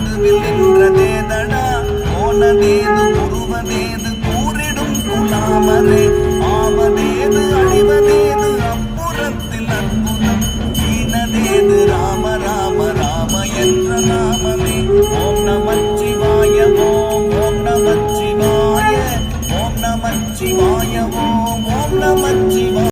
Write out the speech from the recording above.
வாழ்வில் நின்றதேதடா போனதேது உருவதேது கூறிடும் குலாமரே. ஆவதேது அழிவதேது அப்புறத்தில் அற்புதம். ஈனதேது ராம ராம ராம என்ற நாமமே. ஓம் நமச்சிவாய ஓம் ஓம் நமச்சிவாய. ஓம் நமச்சிவாய ஓம் ஓம்